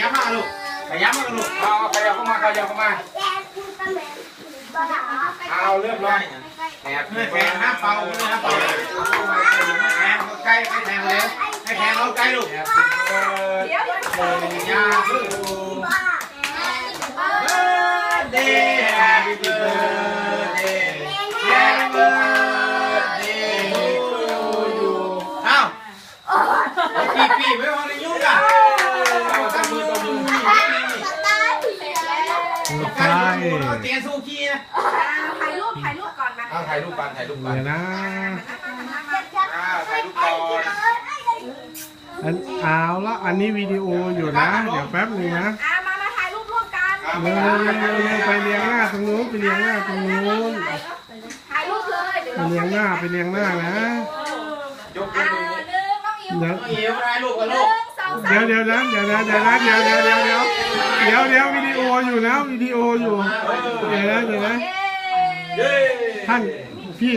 ยับมาลูกขยับมาลูกเอาขยับเข้ามาขยับเข้ามาเอาเรียบร้อยแอบเพื่แทงห้าเป่าเลยนะเป่าแทงใกล้ให้แทงเลยให้แทงเราใกล้ลูกเดี๋ยวเดี๋ยวหนึ่งยาคือ birthday happy เอาเตียสู้ขี้นะถ่ายรูปถ่ายรูปก่อนนะเอาถ่ายรูปกันถ่ายรูปกันเดี๋ยวนะอ่าถ่ายรูปก่อนอันเอาละอันนี้วิดีโออยู่นะ เดี๋ยวแป๊บหนึงนะอะมามาถ่ายรูปร่วมกันเร็วๆๆๆไปเรียงหน้าตรงนู้นไปเรียงหน้าตรงนู้นถ่ายรูปเลยเดี๋ยวไปเรียงหน้าไปเรียงหน้านะยกอ่ามือหนึ่งน้องอิวหเดี๋ยวเหี่ยวถ่ายรูปกันลูกสองสาม เดี๋ยวเดี๋ยวนะเดี๋ยวนะเดี๋ยวนะเดี๋ยวเดี๋ยวเดี๋ยว เดี๋ยวเดี๋ยวเดี๋ยววิดีโออยู่นะวิดีโออยู่เดี๋ยวนะเดี๋ยวนะเย้เย้ท่านพี่